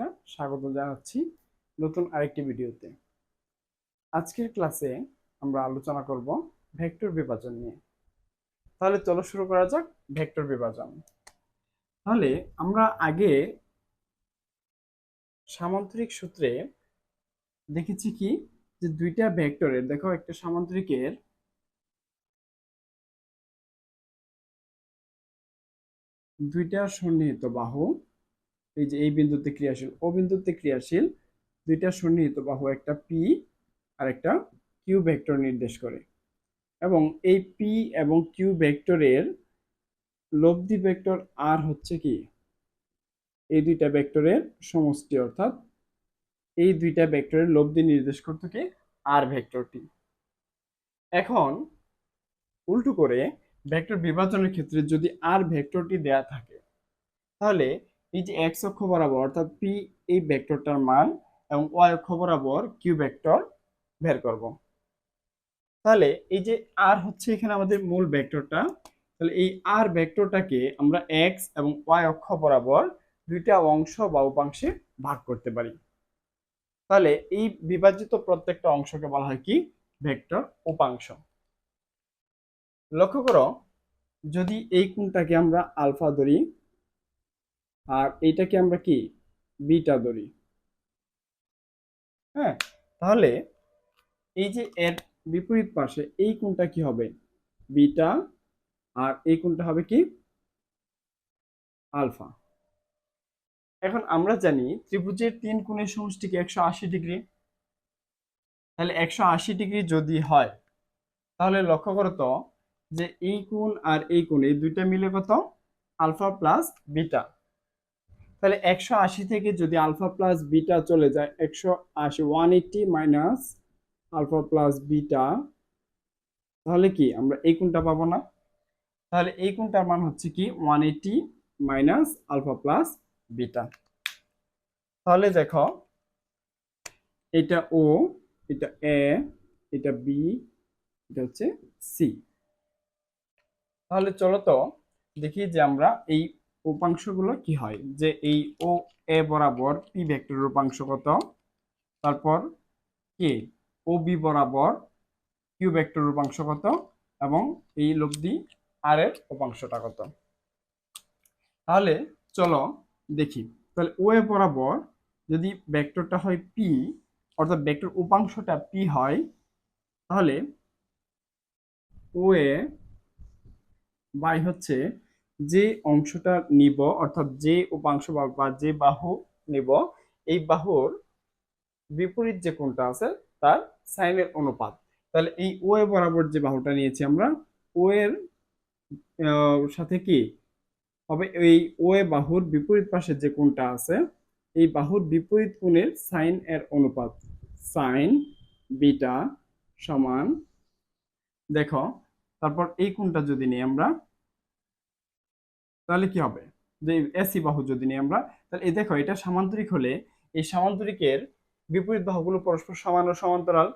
শিক্ষার্থীরা স্বাগত জানাচ্ছি নতুন আরেকটি ভিডিওতে। আজকের ক্লাসে আমরা আলোচনা করব ভেক্টর বিভাজন নিয়ে। তাহলে চলো শুরু করা যাক ভেক্টর বিভাজন। তাহলে আমরা আগে সামান্তরিক সূত্রে দেখেছি কি? যে দুইটা ভেক্টরের দেখো একটা সামান্তরিকের দুইটা সন্নিহিত বাহু এই যে এই বিন্দুতে ক্রিয়াশীল, ও বিন্দুতে ক্রিয়াশীল, দুইটা সন্নিহিত বাহু, একটা পি আর একটা কিউ ভেক্টর নির্দেশ করে। এবং এই পি এবং কিউ ভেক্টরের লব্ধি ভেক্টর আর হচ্ছে কি? এই দুইটা ভেক্টরের সমষ্টি, অর্থাৎ এই দুইটা ভেক্টরের লব্ধি নির্দেশ করতে কি? আর ভেক্টরটি এখন উল্টো করে ভেক্টর বিভাজনের ক্ষেত্রে যদি আর ভেক্টরটি দেয়া থাকে, তাহলে এই যে এক্স অক্ষ বরাবর, অর্থাৎ পি এই ভেক্টরটার মান এবং ওয়াই অক্ষ বরাবর কিউ ভেক্টর বের করব। তাহলে এই যে আর হচ্ছে এখানে আমাদের মূল ভেক্টরটা, তাহলে এই আর ভেক্টরটাকে আমরা এক্স এবং ওয়াই অক্ষ বরাবর দুইটা অংশ বা উপাংশে ভাগ করতে পারি। তাহলে এই বিভাজিত প্রত্যেকটা অংশকে বলা হয় কি? ভেক্টর উপাংশ। লক্ষ্য করো, যদি এই কোণটাকে আমরা আলফা ধরি আর এইটাকে আমরা কি? বিটা ধরি। হ্যাঁ তাহলে এই যে এর বিপরীত পাশে এই কোণটা কি হবে? বিটা আর এই কোণটা হবে কি? আলফা। এখন আমরা জানি ত্রিভুজের তিন কোণের সমষ্টিকে একশো আশি ডিগ্রি। তাহলে একশো আশি ডিগ্রি যদি হয়, তাহলে লক্ষ্য করো তো যে এই কোণ আর এই কোণ, এই দুইটা মিলে কত? Alpha plus beta. তাহলে একশো আশি থেকে যদি আলফা প্লাস বিটা চলে যায়, একশো আশি, one eighty minus alpha plus beta, তাহলে কি আমরা এই কোণটা পাবো না? তাহলে এই কোণটার মান হচ্ছে কি? One eighty minus alpha plus beta. তাহলে দেখো, এটা ও, এটা এ, এটা বি, এটা হচ্ছে সি। তাহলে চলো তো দেখি যে আমরা এই উপাংশগুলো কি হয়? যে এই ও, এ বরাবর পি ভেক্টরের উপাংশ কত? তারপর কে? ও বি বরাবর কিউ ভেক্টরের উপাংশ কত? এবং এই লব্ধি আর এর উপাংশটা কত? তাহলে চলো দেখি। তাহলে ও এ বরাবর যদি ভেক্টরটা হয় পি অর্থাৎ ভেক্টর উপাংশটা পি হয়, তাহলে ও এ বাই হচ্ছে যে অংশটা নিব, অর্থাৎ যে উপাংশ বা- যে বাহু নিব, এই বাহুর বিপরীত যে কোণটা আছে, তার সাইনের অনুপাত। তাহলে এই ও এ বরাবর যে বাহুটা নিয়েছি আমরা, ও এর সাথে কি? হবে এই ও এ বাহুর বিপরীত পাশে যে কোণটা আছে, এই বাহুর বিপরীত কোণের সাইন এর অনুপাত। সাইন বিটা সমান, দেখো, তারপর এই কোণটা যদি নিই আমরা তাহলে কি হবে? যে এসি বাহু যদি নিই আমরা, তাহলে এই দেখো, এটা সামান্তরিক হলে এই সামান্তরিকের বিপরীত বাহুগুলো পরস্পর সমান ও সমান্তরাল।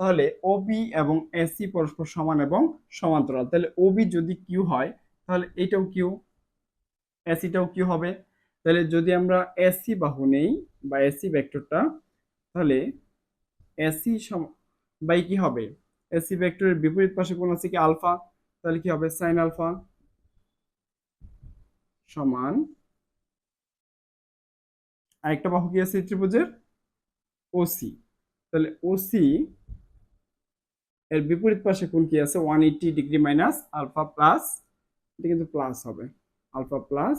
তাহলে ওবি এবং এসি পরস্পর সমান এবং সমান্তরাল। তাহলে ওবি যদি কিউ হয়, তাহলে এটাও কিউ এসিটাও কিউ হবে। তাহলে যদি আমরা এসি বাহু নেই বা এসি ভেক্টরটা, তাহলে এসি বাই কি হবে? এসি ভেক্টরের বিপরীত পাশে কোন আছে কি? আলফা। তাহলে কি হবে? Sine alpha. সমান আরেকটা বাহু কি আছে ত্রিভুজের? ওসি তাহলে ওসি এর বিপরীত পাশে কোন কি আছে? One eighty degree minus alpha plus এটা কিন্তু প্লাস হবে আলফা প্লাস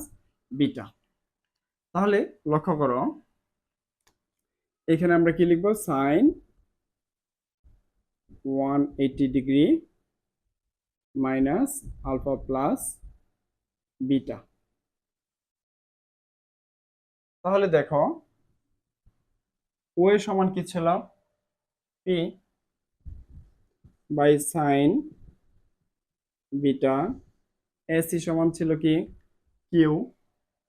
বিটা তাহলে লক্ষ্য করো, এখানে আমরা কি লিখব? Sine one eighty degree minus alpha plus beta তাহলে দেখো, ও সমান কি ছিল? P by sine beta AC সমান ছিল কি? কিউ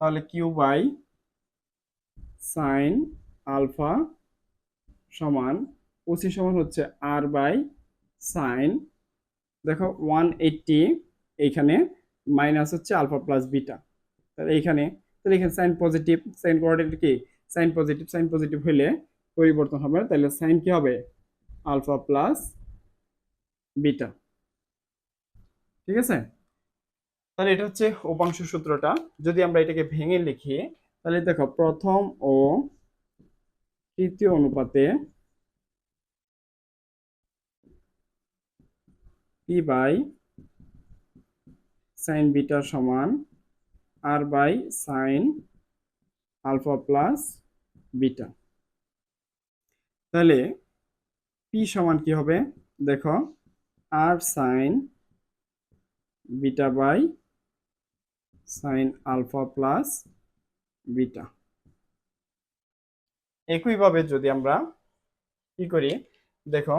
তাহলে কিউ বাই সাইন আলফা সমান ওসি সমান হচ্ছে আর বাই সাইন দেখো ওয়ান এইটটি এইখানে মাইনাস হচ্ছে আলফা প্লাস বিটা তাহলে এইখানে তাহলে এখানে সাইন পজিটিভ সাইন কোঅর্ডিনেট কি? সাইন পজিটিভ সাইন পজিটিভ হইলে পরিবর্তন হবে। তাহলে সাইন কি হবে? আলফা প্লাস বিটা ঠিক আছে? তাহলে এটা হচ্ছে উপাংশ সূত্রটা। যদি আমরা এটাকে ভেঙে লিখি, তাহলে দেখো প্রথম ও তৃতীয় অনুপাতে পি বাই সাইন বিটা সমান R by sine alpha plus beta. তাহলে পি সমান কি হবে? দেখো, R sine beta by sine alpha plus beta. একইভাবে যদি আমরা কি করি, দেখো,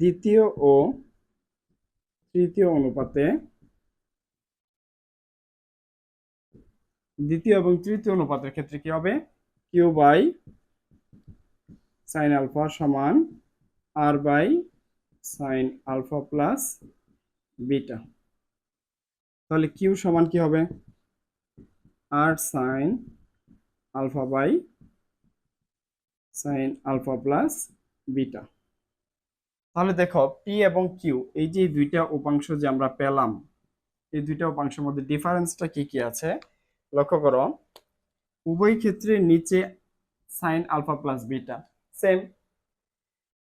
দ্বিতীয় ও তৃতীয় অনুপাতে দ্বিতীয় এবং তৃতীয় অনুপাতের ক্ষেত্রে কি হবে? কিউ বাই সাইন আলফা সমান R by sine alpha plus beta তাহলে কিউ সমান কি হবে? R sine alpha by sine alpha plus beta তাহলে দেখো পি এবং কিউ এই যে দুইটা উপাংশ যে আমরা পেলাম, এই দুইটা উপাংশের মধ্যে ডিফারেন্সটা কি কি আছে? লক্ষ্য করো, উভয় ক্ষেত্রে নিচে sine alpha plus beta same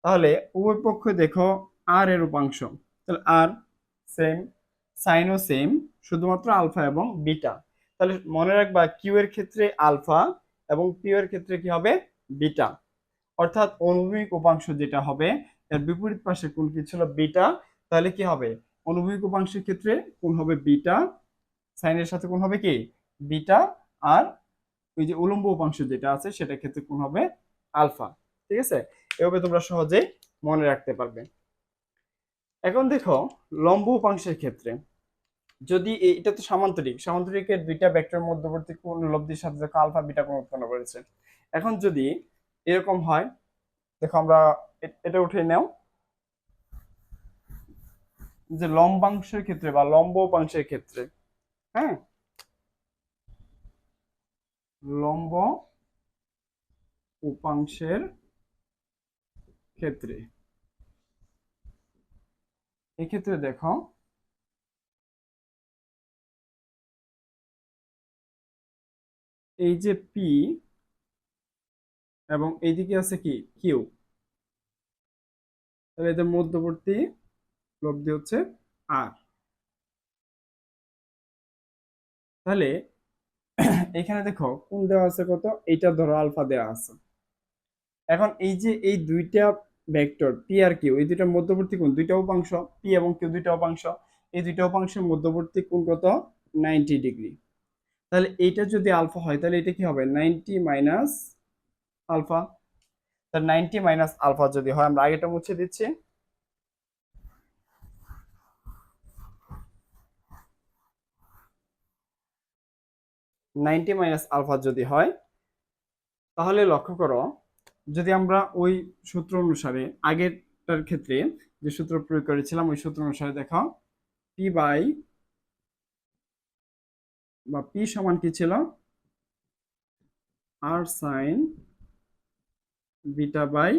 তাহলে উভয় পক্ষ দেখো আর এর উপাংশ তাহলে আর সেম সাইনও সেম শুধুমাত্র আলফা এবং বিটা তাহলে মনে রাখবা কিউ এর ক্ষেত্রে আলফা এবং পিউ এর ক্ষেত্রে কি হবে? বিটা অর্থাৎ অনুভূমিক উপাংশ যেটা হবে, এর বিপরীত পাশে কোন কি ছিল বিটা তাহলে কি হবে? অনুভূমিক উপাংশের ক্ষেত্রে কোন হবে বিটা সাইনের সাথে কোন হবে কি? বিটা আর ওই যে উলম্ব উপাংশ যেটা আছে সেটার ক্ষেত্রে কোন হবে আলফা, ঠিক আছে? এভাবে তোমরা সহজেই মনে রাখতে পারবে। এখন দেখো, লম্ব উপাংশের ক্ষেত্রে যদি এটা তো সামান্তরিক, সামান্তরিকের দুইটা ভেক্টর মধ্যবর্তী কোন লব্ধির সাথে দেখো আলফা, বিটা কোণ উৎপন্ন করেছে। এখন যদি এরকম হয়, দেখো আমরা এটা উঠে নেও। যে লম্বাংশের ক্ষেত্রে বা লম্ব উপাংশের ক্ষেত্রে হ্যাঁ? লম্ব উপাংশের ক্ষেত্রে। এক্ষেত্রে দেখো, এই যে পি এবং এইদিকে আছে কি? কিউ তাহলে এদের মধ্যবর্তী লব্ধি হচ্ছে আর তাহলে এখানে দেখো, কোন দেওয়া আছে কত? এইটা ধরো আলফা দেওয়া আছে। এখন এই যে এই দুইটা ভেক্টর পি আর কিউ এই দুইটা মধ্যবর্তী কোণ দুইটা উপাংশ পি এবং কিউ দুইটা উপাংশ, এই দুইটা উপাংশের মধ্যবর্তী কোণ কত? Ninety degree. তাহলে এইটা যদি আলফা হয়, তাহলে এটা কি হবে? Ninety minus alpha. তাহলে নাইনটি মাইনাস আলফা যদি হয়, আমরা আগেটা মুছে দিচ্ছি। নাইনটি মাইনাস আলফা যদি হয়, তাহলে লক্ষ্য করো, যদি আমরা ওই সূত্র অনুসারে আগেরটার ক্ষেত্রে যে সূত্র প্রয়োগ করেছিলাম, ওই সূত্র অনুসারে দেখাও পি বাই বা পি সমান কি ছিল? R sine beta by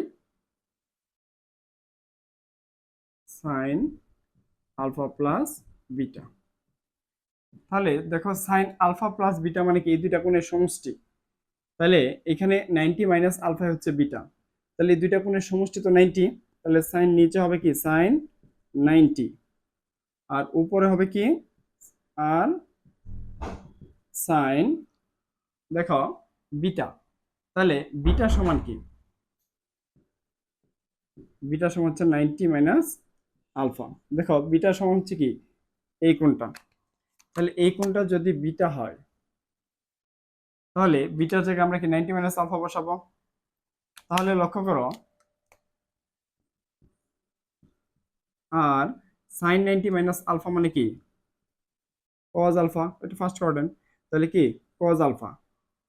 sine alpha plus beta. তাহলে দেখো সাইন আলফা প্লাস বিটা মানে কি? এই দুইটা কোণের সমষ্টি। তাহলে এখানে নাইনটি মাইনাস আলফা হচ্ছে বিটা তাহলে এই দুইটা কোণের সমষ্টি তো নাইনটি তাহলে সাইন নিচে হবে কি? সাইন নাইনটি আর উপরে হবে কি? আর সাইন দেখো বিটা তাহলে বিটা সমান কি? বিটা সমান হচ্ছে নাইনটি মাইনাস আলফা দেখো বিটা সমান হচ্ছে কি? এই কোণটা। তাহলে এই কোণটা যদি বিটা হয়, তাহলে বিটার থেকে আমরা কি নাইনটি মাইনাস আলফা বসাবো? তাহলে লক্ষ্য করো, আর সাইন নাইনটি মাইনাস আলফা মানে কি? কজ আলফা এটা ফার্স্ট কোয়ার্ডেন্ট তাহলে কি? কজ আলফা,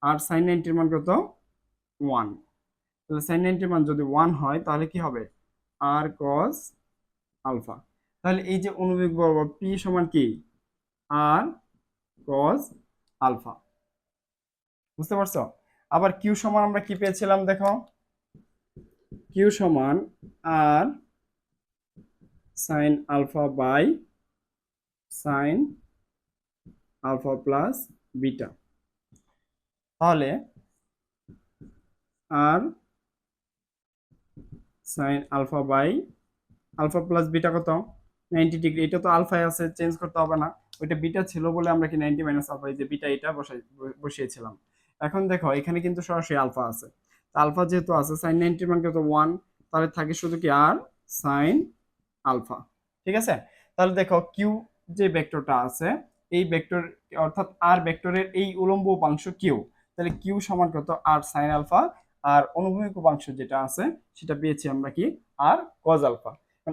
আর সাইন নাইনটির মান কত? ওয়ান। তাহলে সাইন নাইনটির মান যদি ওয়ান হয়, তাহলে কি হবে? R cos alpha. তাহলে এই যে অনুভূমিক বরাবর পি সমান কি? R cos alpha. বুঝতে পারছ? আবার কিউ সমান আমরা কি পেয়েছিলাম দেখো? কিউ সমান R sine alpha by sine alpha plus beta. তাহলে R sine alpha by alpha plus beta কত? নাইনটি ডিগ্রি এটা তো আলফায় আছে চেঞ্জ করতে হবে না। ওইটা বিটা ছিল বলে আমরা কি নাইনটি মাইনাস আলফা এই যে বিটা এটা বসাই, বসিয়েছিলাম। এখন দেখো, এখানে কিন্তু সরাসরি আলফা আছে। আলফা যেহেতু আছে সাইন নাইনটির মান কত ওয়ান তাহলে থাকে শুধু কি আর সাইন আলফা ঠিক আছে? তাহলে দেখো কিউ যে ভেক্টরটা আছে, এই ভেক্টর অর্থাৎ আর ভেক্টরের এই উলম্ব উপাংশ কিউ তাহলে কিউ সমান কত? আর সাইন আলফা আর অনুভূমিক উপাংশ যেটা আছে, সেটা পেয়েছি আমরা কি? আর কজ আলফা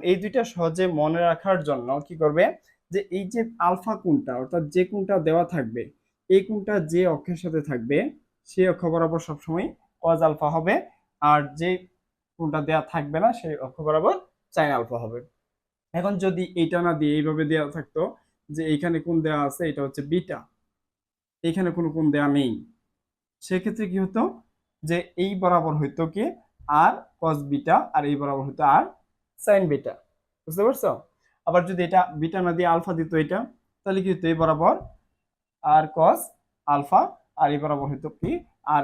এই দুইটা সহজে মনে রাখার জন্য কি করবে? যে এই যে আলফা কোনটা, অর্থাৎ যে কোনটা দেওয়া থাকবে, এই কোনটা যে অক্ষের সাথে থাকবে, সেই অক্ষ বরাবর সবসময় কজ আলফা হবে, আর যে কোনটা দেওয়া থাকবে না, সেই অক্ষ বরাবর সাইন আলফা হবে। এখন যদি এইটা না দিয়ে এইভাবে দেওয়া থাকতো, যে এইখানে কোন দেওয়া আছে, এটা হচ্ছে বিটা, এইখানে কোনো কোন দেওয়া নেই। সেক্ষেত্রে কি হতো, যে এই বরাবর হইতো কি, আর কস বিটা, আর এই বরাবর হইতো আর সাইন বিটা। বুঝতে পারছ? আবার যদি এটা বিটা না দিয়ে আলফা দিত এটা, তাহলে কি হতো এই বরাবর আর কস আলফা আর এই বরাবর হইতো কি? R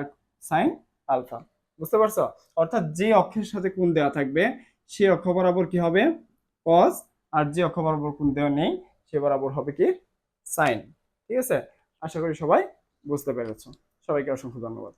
sine alpha. বুঝতে পারছ? অর্থাৎ যে অক্ষের সাথে কোন দেওয়া থাকবে সেই অক্ষ বরাবর কি হবে? কস আর যে অক্ষ বরাবর কোন দেওয়া নেই, সে বরাবর হবে কি? সাইন ঠিক আছে? আশা করি সবাই বুঝতে পেরেছ। সবাইকে অসংখ্য ধন্যবাদ।